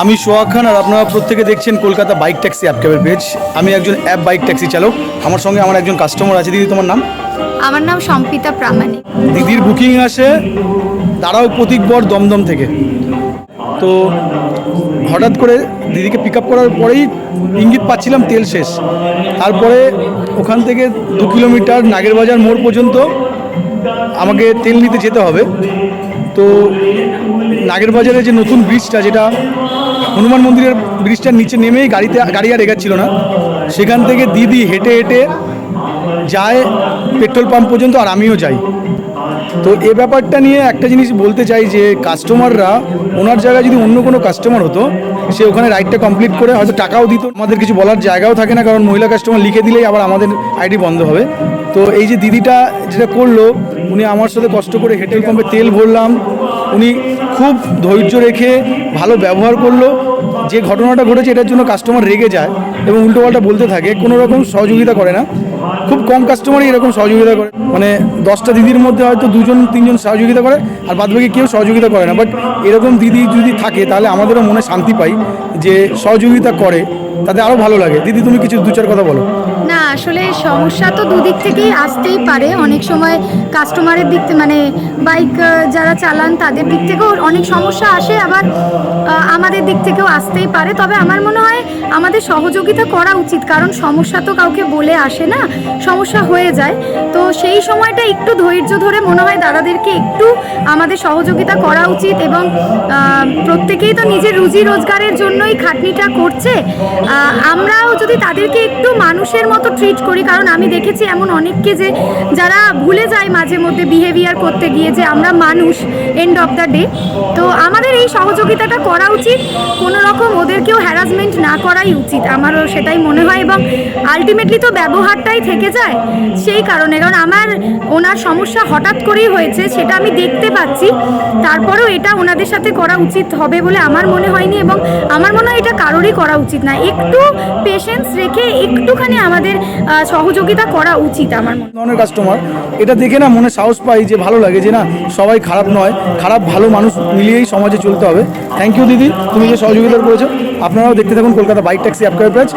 আমি সোহাগ খান আর আপনারা প্রত্যেকে দেখছেন কলকাতা বাইক ট্যাক্সি অ্যাপ ক্যাবের পেজ। আমি একজন অ্যাপ বাইক ট্যাক্সি চালক। আমার সঙ্গে আমার একজন কাস্টমার আছে। দিদি তোমার নাম? আমার নাম সম্পিতা প্রামাণিক। দিদির বুকিং আসে তারাও প্রতীকবর দমদম থেকে। তো হঠাৎ করে দিদিকে পিক আপ করার পরেই ইঙ্গিত পাচ্ছিলাম তেল শেষ। তারপরে ওখান থেকে দু কিলোমিটার নাগেরবাজার মোড় পর্যন্ত আমাকে তেল নিতে যেতে হবে। তো নাগেরবাজারে যে নতুন ব্রিজটা যেটা হনুমান মন্দিরের ব্রিজটার নিচে নেমেই গাড়িতে, গাড়ি আর এগাচ্ছিল না। সেখান থেকে দিদি হেঁটে হেঁটে যায় পেট্রোল পাম্প পর্যন্ত আর আমিও যাই। তো এ ব্যাপারটা নিয়ে একটা জিনিস বলতে চাই যে, কাস্টমাররা, ওনার জায়গায় যদি অন্য কোনো কাস্টমার হতো, সে ওখানে রাইডটা কমপ্লিট করে হয়তো টাকাও দিত। আমাদের কিছু বলার জায়গাও থাকে না, কারণ মহিলা কাস্টমার লিখে দিলেই আবার আমাদের আইডি বন্ধ হবে। তো এই যে দিদিটা যেটা করল, উনি আমার সাথে কষ্ট করে হেঁটেল পাম্পে তেল ভরলাম উনি খুব ধৈর্য রেখে ভালো ব্যবহার করল। যে ঘটনাটা ঘটেছে, এটার জন্য কাস্টমার রেগে যায় এবং উল্টোপাল্টা বলতে থাকে কোনো রকম সহযোগিতা করে না। খুব কম কাস্টমারই এরকম সহযোগিতা করে। মানে দশটা দিদির মধ্যে হয়তো দুজন, তিনজন সহযোগিতা করে, আর বাদবাকি কেউ সহযোগিতা করে না। বাট এরকম দিদি যদি থাকে, তাহলে আমাদেরও মনে শান্তি পাই যে সহযোগিতা করে, তাতে আরও ভালো লাগে। দিদি, তুমি কিছু দু চার কথা বলো। না, আসলে সমস্যা তো দুদিক থেকেই আসতেই পারে। অনেক সময় কাস্টমারের দিক থেকে মানে বাইক যারা চালান, তাদের দিক থেকেও অনেক সমস্যা আসে, আবার আমাদের দিক থেকেও আসতেই পারে। তবে আমার মনে হয় আমাদের সহযোগিতা করা উচিত, কারণ সমস্যা তো কাউকে বলে আসে না। সমস্যা হয়ে যায়। তো সেই সময়টা একটু ধৈর্য ধরে মনে হয় দাদাদেরকে একটু আমাদের সহযোগিতা করা উচিত এবং প্রত্যেকেই তো নিজের রুজি রোজগারের জন্যই খাটনিটা করছে। আমরাও যদি তাদেরকে একটু মানুষের মতো ট্রিট করি, কারণ আমি দেখেছি এমন অনেককে যে, যারা ভুলে যায় মাঝে মধ্যে বিহেভিয়ার করতে গিয়ে যে আমরা মানুষ এন্ড অফ দ্য ডে তো আমাদের এই সহযোগিতাটা করা উচিত। কোনো রকম ওদেরকেও হ্যারাসমেন্ট না করাই উচিত। আমারও সেটাই মনে হয় এবং আলটিমেটলি তো ব্যবহারটাই থেকে যায়? সেই কারণে। কারণ আমার ওনার সমস্যা হঠাৎ করেই হয়েছে, সেটা আমি দেখতে পাচ্ছি। তারপরেও এটা ওনাদের সাথে করা উচিত হবে বলে আমার মনে হয়নি এবং আমার মনে হয় এটা কারোরই করা উচিত না। একটু পেশেন্স রেখে একটুখানি আমাদের সহযোগিতা করা উচিত আমার মনে কাস্টমার এটা দেখে না মনে সাহস পাই যে ভালো লাগে যে না, সবাই খারাপ নয়, খারাপ ভালো মানুষ মিলিয়েই সমাজে চলতে হবে। থ্যাংক ইউ দিদি, তুমি যে সহযোগিতা করেছ। আপনারাও দেখতে থাকুন Kolkata bike taxi app page